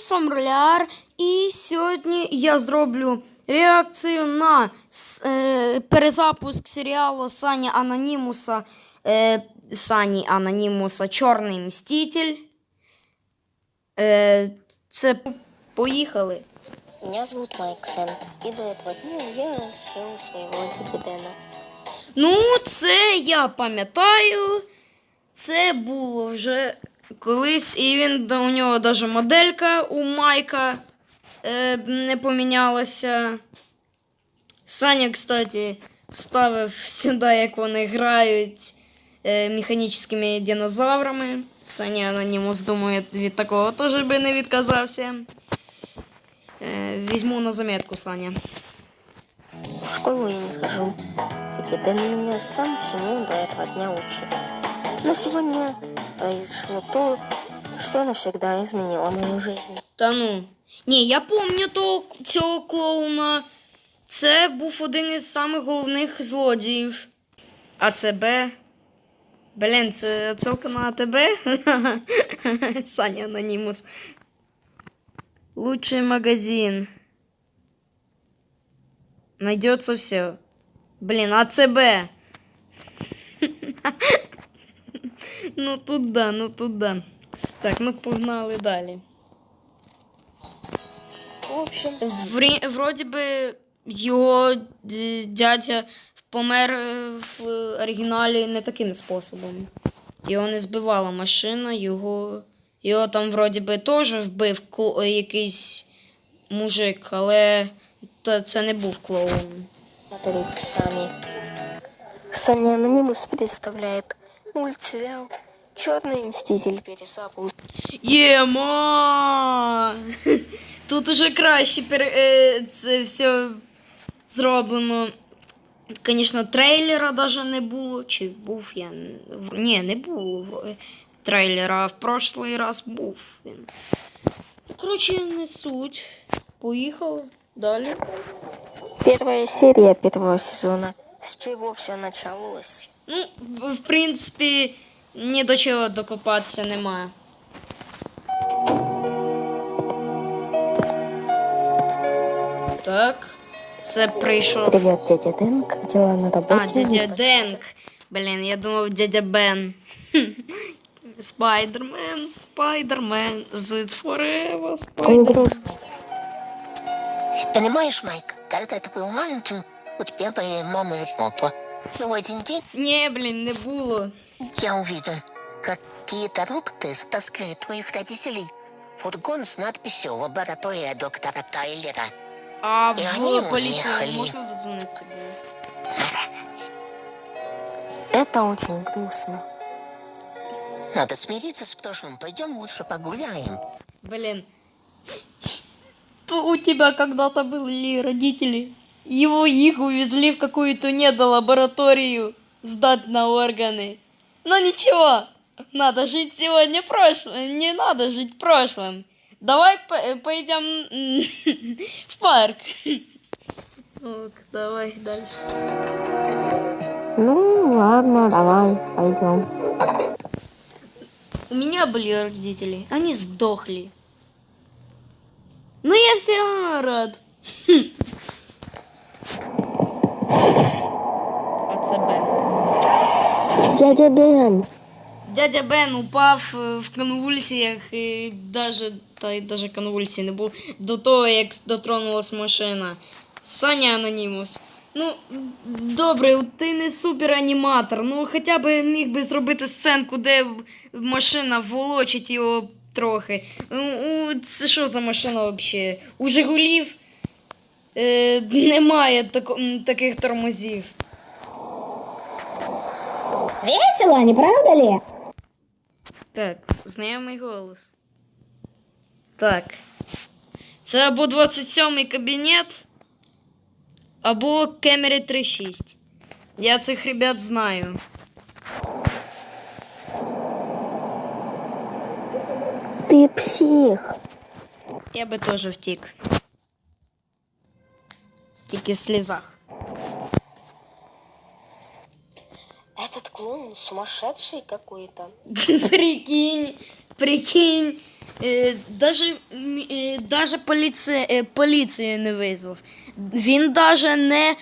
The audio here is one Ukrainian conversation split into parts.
Сомроляр, і сьогодні я зроблю реакцію на с- е, перезапуск серіалу Сані Анонімуса. Е, Сані Анонімуса Чорний Мститель. Е, це п- поїхали. Меня зовут Майк Сэн, и до этого дня я жил у своего дяди Дэна. Ну, це я пам'ятаю. Це було вже колись, і він у нього навіть моделька у Майка е, не помінялася. Саня, кстати, вставив сюди, як вони грають е, механічними динозаврами. Саня анонімус, думаю, від такого теж би не відказався. Е, візьму на заметку, Саня. В школу я не хожу. Дядя Дэн меня сам всему до этого дня учит. Но сегодня произошло то, что навсегда изменило мою жизнь. Та ну. Ні, я пам'ятаю того, цього клоуна. Це був один із самих головних злодіїв. АЦБ. Блін, це ссылка на АТБ? Саня Анонімус. Лучший магазин. Найдется все. Блин, АЦБ. ну туда, ну туда. Так, ну погнали далі. В общем, Врі- Вроді би його дядя помер е, в оригіналі не таким способом. Його не збивала машина, його, його там вроді би теж вбив кло- якийсь мужик, але це не був клоун. смотрите сами. Соня Анонимус представляет мультсериал «Черный мститель перезапуск». Єма! Тут уже краще пере... е, це все зроблено. Звісно, трейлера навіть не було. Чи був я. Ні, не було в- трейлера, а в прошлий раз був він. Коротше, не суть. Поїхали далі. Первая серия первого сезона. С чего все началось? Ну, в- в принципі, ні до чого докопатися немає. Так. Це прийшов. Привет, дядя Дэн, как дела на работе? А, дядя Денк. Блін, я думав, дядя Бен. Спайдермен, Спайдермен, Zit Forever, Он Спайдермен. грустный. Понимаешь, Майк, когда ты был маленьким, у тебя были мама и папа. Но в один день Ні, блін, не було. я увидел, какие-то роботы затаскивают твоих родителей в фургон с надписью «Лаборатория доктора Тайлера». А І вони в поліцію уїхали. можна додзвонитися було? Это очень грустно. Надо смириться с прошлым, пойдем лучше погуляем. Блин. То у тебя когда-то были родители. Его их увезли в какую-то недолабораторию сдать на органы. Но ничего, надо жить сегодня прошлым. Не надо жить прошлым. Давай по- пойдем м, в парк. Ок, давай дальше. Ну, ладно, давай, пойдем. У меня были родители, они сдохли. Но я все равно рад. Дядя Дэн, Дядя Бен упав е, в конвульсіях і даже, та й даже конвульсій не був до того, як дотронулась машина. Саня Анонімус. Ну, добре, ти не супераніматор. Ну, хоча б міг би зробити сценку, де машина волочить його трохи. Ну, Це що за машина взагалі? У Жигулів е, немає тако, таких тормозів. Весело, не правда ли? Так, знайомий голос. Так. Це або 27-й кабінет, або Кемері 36. Я цих ребят знаю. ты псих. Я би теж втік. Тільки в слізах. Этот клоун сумасшедший какой-то. Прикинь, прикинь. е, даже, е, даже поліція, е, поліцію не визвав. Він даже не,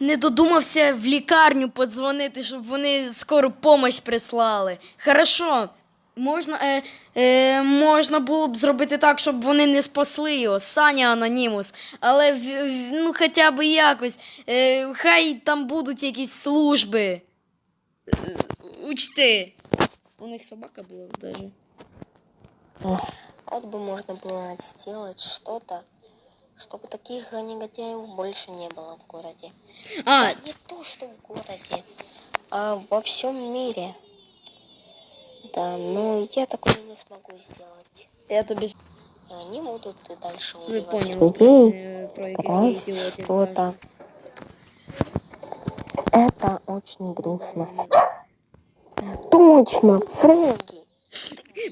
не додумався в лікарню подзвонити, щоб вони скору помощь прислали. Хорошо. Можна, е, е, можна було б зробити так, щоб вони не спасли його, Саня Анонімус. Але в, в- ну, хоча б якось. Е, хай там будуть якісь служби. Е, учти. У них собака була даже. Вот бы можно было сделать что-то, чтобы таких негодяев больше не было в городе. А, Да не то, что в городе, а во всем мире. Да, но я такое не смогу сделать. я тобі И они будут и дальше ви убивать поняли, людей, е, про что-то. Это очень грустно. Точно, Фрэнки.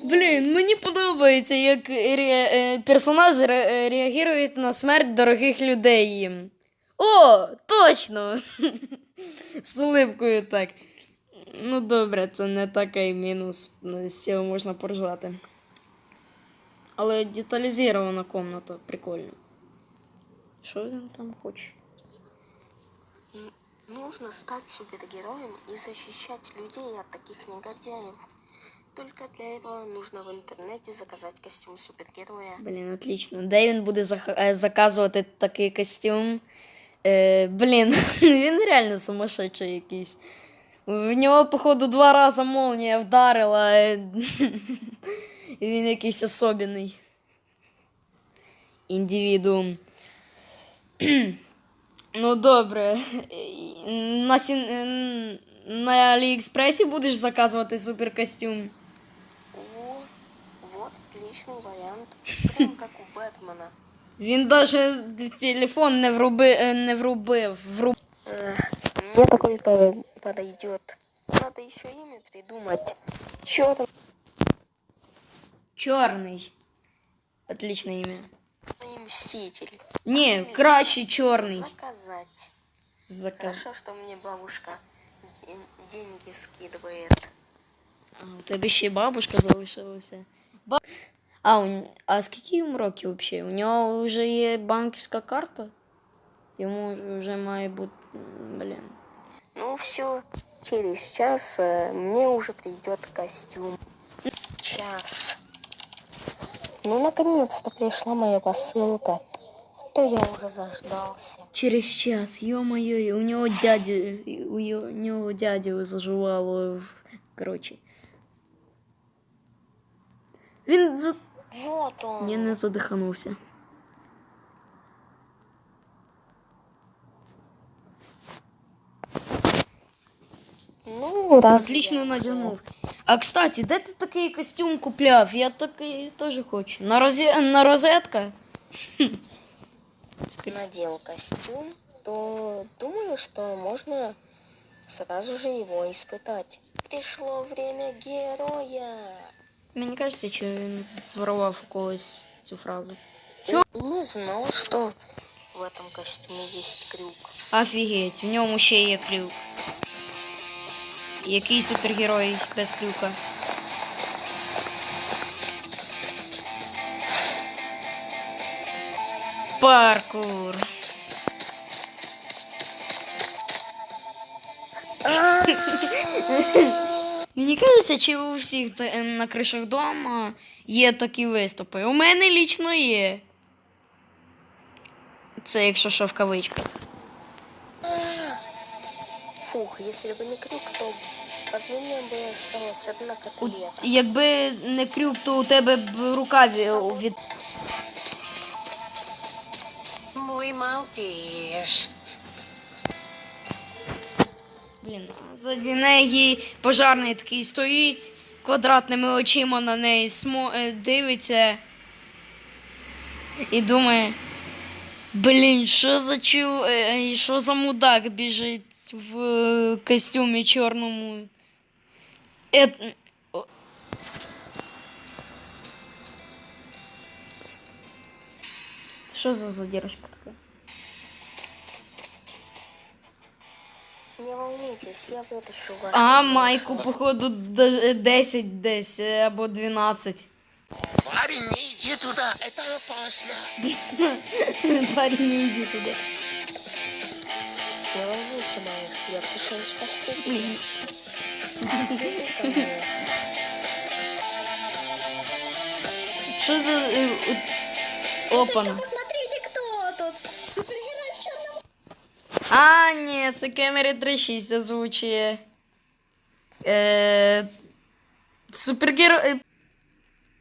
Блін, мені подобається, як ре- е, персонажі ре- е, реагують на смерть дорогих людей їм. О, точно! З улипкою так. Ну добре, це не такий мінус. Ну, З цього можна поржати. Але деталізована комната, прикольно. Що він там хоче? Нужно стать супергероем и защищать людей от таких негодяев. Только для этого нужно в интернете заказать костюм супергероя. Блін, отлично. Де він буде е, заказувати такий костюм? Е, блін, він реально сумасшедший якийсь. В нього, походу, два рази молнія вдарила. е, І він якийсь особенний. Індивідуум. Ну, добре. На, сін... на Аліекспресі будеш заказувати суперкостюм? О, вот отличный вариант. Прям как у Бэтмена. Він даже телефон не вруби, е, не врубив. Вруб... Мне такой по- подойдет. Надо еще имя придумать. Чё там? Чорний. Отличне ім'я. Мститель. Ні, краще чорний. Заказать. Заказ. Хорошо, что мне бабушка ден- деньги скидывает. А, у тебе ще й бабушка залишилася. Ба... А, у... а скільки йому років взагалі? У нього вже є банківська карта? Йому вже має бути. м, Блін. Ну все, через час э, мне уже придет костюм. Час. Ну, наконец-то пришла моя посылка. А то я уже заждался. Через час, йо-моє, у нього дядю, у його- нього дядю зажувало. в- Коротше. Він за... Вот он. Ні, не задиханувся. Ну, раз. Отлично надягнув. А кстати, де ти такий костюм купляв? Я такий теж хочу. На, розі... на розетка? надел костюм, то думаю, что можно сразу же его испытать. Пришло время героя. Мені кажеться, що він зворував у когось цю фразу. Не знал, что в этом костюме есть крюк. Офігеть, в ньому ще є крюк. Який супергерой без крюка? Паркур. Мені кажеться, чи у всіх ем, на кришах дома є такі виступи. У мене лічно є. Це якщо що в кавичках. Фух, если бы не крюк, то от меня бы одна котлета. Якби не крюк, то у тебе б рука ві- від. Мой малыш. Блін, заді неї пожарний такий стоїть, квадратними очима на неї смо... е, дивиться і думає. Блін, що за чу... е, що за мудак біжить в е, костюмі чорному. Е... о. Що за задержка така? Не волнуйтесь, я вытащу ваш А, майку, походу, д- 10 десь е, або 12. Парень, не иди туда, это опасно. Парень, не йди туди. Не волнуйся, Майк, я пришел спасти тебя. Що за. е, е, Посмотрите, кто тут. Супергерой в черном. А, ні, це Кемері 36 озвучує. Е, супергеро... Е,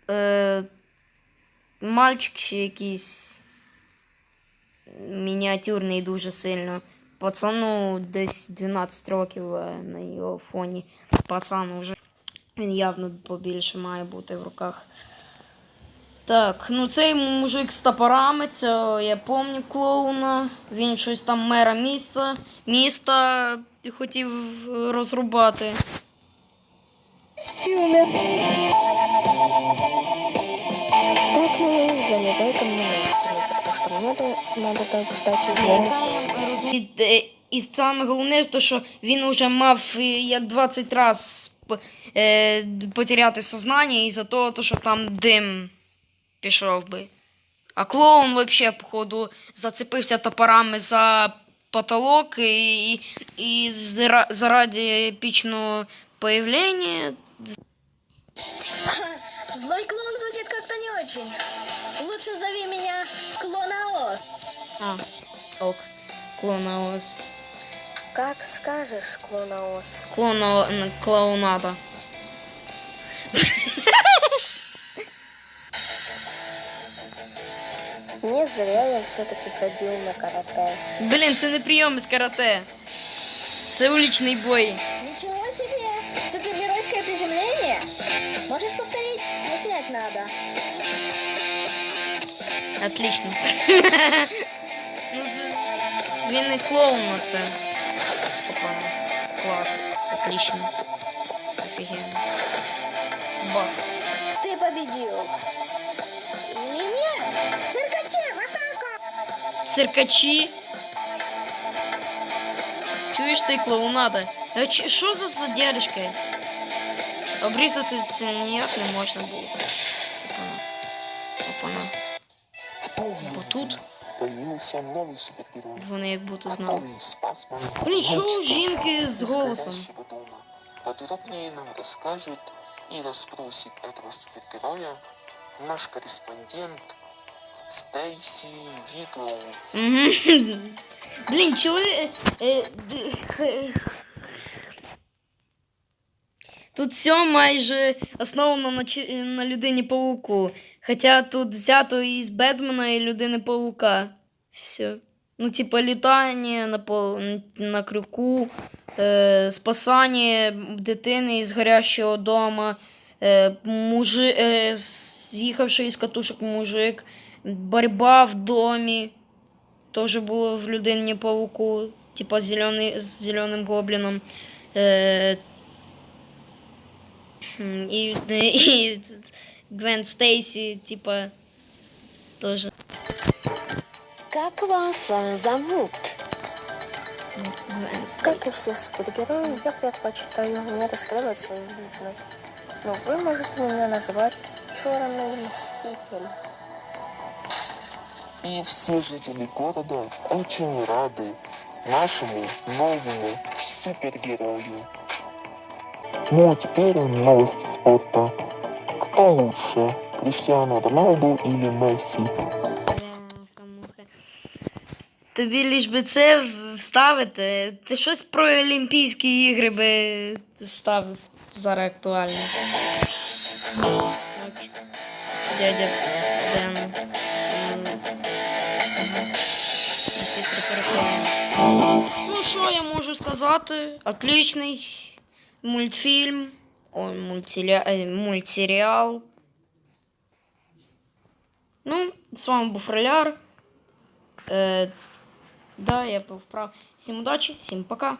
е, мальчик ще якийсь мініатюрний дуже сильно. Пацану десь 12 років на його фоні. Пацан уже. Він явно побільше має бути в руках. Так, ну цей мужик з топорами, це я пам'ятаю клоуна. Він щось там мера міста, міста хотів розрубати. Так, надо дать сдачи звук. І, е, і саме головне, то, що він вже мав е, як 20 разів е, потеряти сознання із-за того, то, що там дим пішов би. А клоун взагалі, походу, зацепився топорами за потолок і, і, і заради епічного появлення Злой клон звучит как-то не очень. Лучше зови меня Клонаос. А, ок. Клонаос. Как скажешь, клонаос. Клоно... Клоунада. Не зря я все-таки ходил на карате. Блін, це не прийом карате. Це уличний бой. Ничего себе. Супергеройское приземление. Можешь повторить? Не снять надо. Отлично. ну, з- він не клоун на це. Опа. Клас. Отлично. Офігенно. Бах. Ты победил. Не-не. Циркачи, в атаку. Циркачі. Чуєш ти клоунада? А чи- що за задержка? Обрізати це ніяк не можна було. Вони як будто знали. дочку жінки з голосом? Подробнее нам расскажет и расспросит этого супергероя наш корреспондент Стейси Виглс. Мгм. Блін, чоловік. е, д- Тут все майже основано на, на людині пауку. Хоча тут взято із Бетмена і людини паука. Все. Ну, типа, літання на, пол, на крюку, е, спасання дитини із горящого дома, е, мужи, е, з'їхавши із катушок мужик, боротьба в домі. Тоже було в людині пауку, типа зелений, з зеленим гобліном. Е, і, і Гвен Стейсі, типа, тоже. Как вас э, зовут? Как и все супергерои, я предпочитаю не раскрывать свою личность. Но вы можете меня называть Черный Мститель. И все жители города очень рады нашему новому супергерою. Ну а теперь новости спорта. Кто лучше, Криштиану Роналду или Месси? Тобі ліж би це вставити. Ти щось про Олімпійські ігри би вставив зараз актуально. Дядя Ден. Ну, що я можу сказати? Отличний мультфільм. Ой, мультсеріал. мультсеріал. Ну, з вами був Роляр. Да, я був прав. Всім удачі, всім пока.